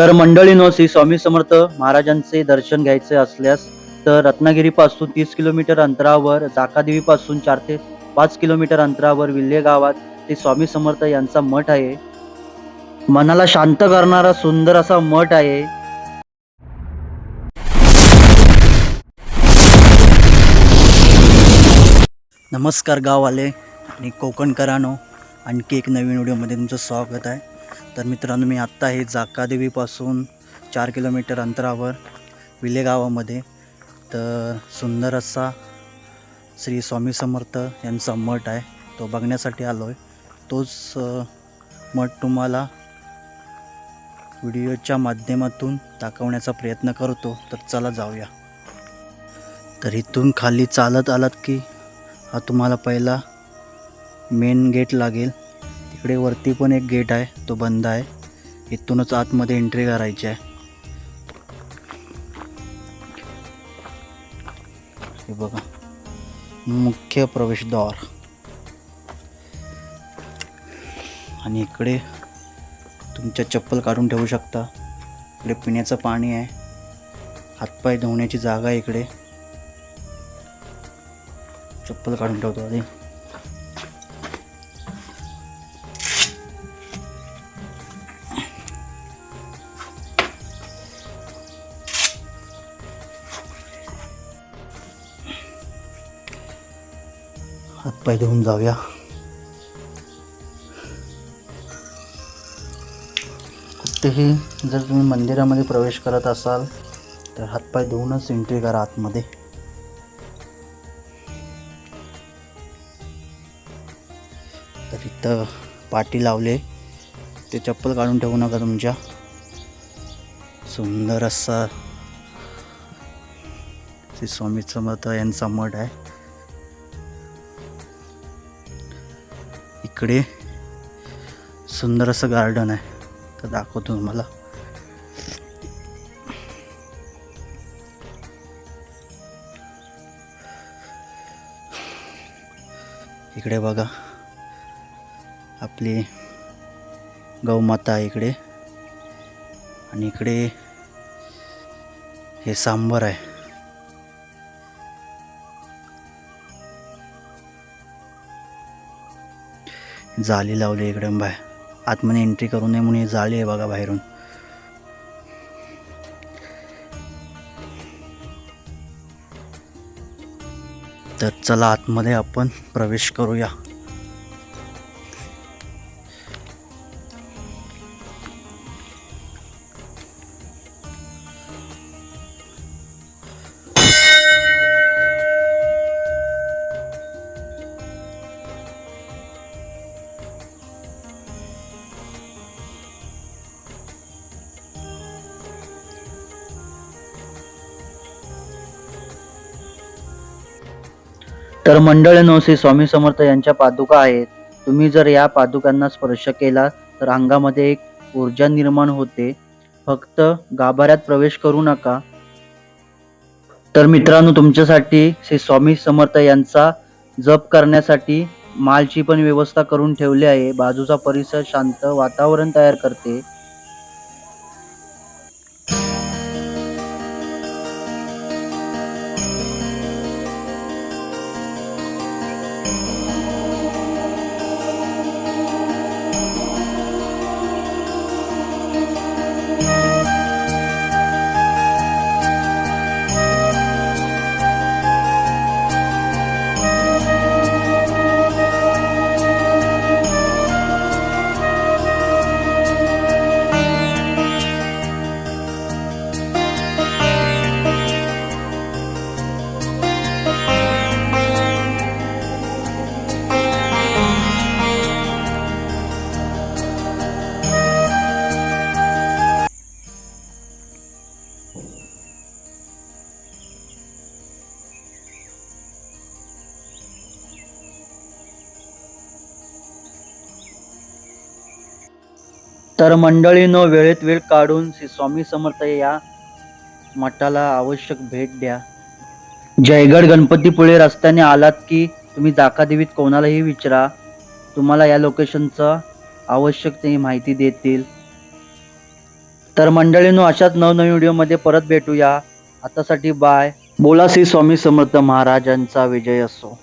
तर मंडळीनो श्री स्वामी समर्थ महाराजांचे दर्शन घ्यायचे असल्यास तर रत्नागिरीपासून तीस किलोमीटर अंतरावर जाकादेवीपासून चार ते पाच किलोमीटर अंतरावर विल्हे गावात ते स्वामी समर्थ यांचा मठ आहे. मनाला शांत करणारा सुंदर असा मठ आहे. नमस्कार गाववाले आणि कोकणकरानो आणखी एक नवीन व्हिडिओमध्ये तुमचं स्वागत आहे. तर मित्रांनो मी आत्ता हे जाकादेवीपासून चार किलोमीटर अंतरावर विले गावामध्ये तर सुंदर असा श्री स्वामी समर्थ यांचा मठ आहे. तो बघण्यासाठी आलो आहे तोच मठ तुम्हाला व्हिडिओच्या माध्यमातून दाखवण्याचा प्रयत्न करतो. तर चला जाऊया. तर इथून खाली चालत आलात की हा तुम्हाला पहिला मेन गेट लागेल. इकडे वरती पण एक गेट आहे तो बंद आहे. इथूनच आतमध्ये एंट्री करायची आहे. हे बघा मुख्य प्रवेशद्वार. आणि इकडे तुमच्या चप्पल काढून ठेवू शकता. इकडे पिण्याचं पाणी आहे. हातपाय धुण्याची जागा आहे इकडे. चप्पल काढून ठेवतो आधी. हातपाय धुवून जाऊया. कुठेही जर तुम्ही मंदिरामध्ये प्रवेश करत असाल तर हातपाय धुवूनच एंट्री करा आतमध्ये. तर इथं पाटी लावले. ते चप्पल काढून ठेवू नका तुमच्या. सुंदर असा श्री स्वामी समर्थ यांचा मठ आहे. इकडे सुंदर असं गार्डन आहे. तर दाखवतो तुम्हाला. इकडे बघा. आपली गौमाता आहे इकडे. आणि इकडे हे सांबर आहे. जाळी लावली इकडं बाहेर. आतमध्ये एंट्री करू नये म्हणून जाळी आहे बघा बाहेरून. तर चला आतमध्ये आपण प्रवेश करूया. तर मंडळ श्री स्वामी समर्थ यांच्या पादुका आहेत. तुम्ही जर या पादुकांना स्पर्श केला तर अंगामध्ये एक ऊर्जा निर्माण होते. फक्त गाभाऱ्यात प्रवेश करू नका. तर मित्रांनो तुमच्यासाठी श्री स्वामी समर्थ यांचा जप करण्यासाठी मालची पण व्यवस्था करून ठेवली आहे. बाजूचा परिसर शांत वातावरण तयार करते. तर मंडळीनो वेळेत वेळ काढून श्री स्वामी समर्थ या मठाला आवश्यक भेट द्या. जयगड गणपतीपुळे रस्त्याने आलात की तुम्ही जाकादेवीत कोणालाही विचारा. तुम्हाला या लोकेशनचं आवश्यक ते माहिती देतील. तर मंडळीनो अशाच नवनवीन व्हिडिओमध्ये परत भेटूया. आतासाठी बाय. बोला श्री स्वामी समर्थ महाराजांचा विजय असो.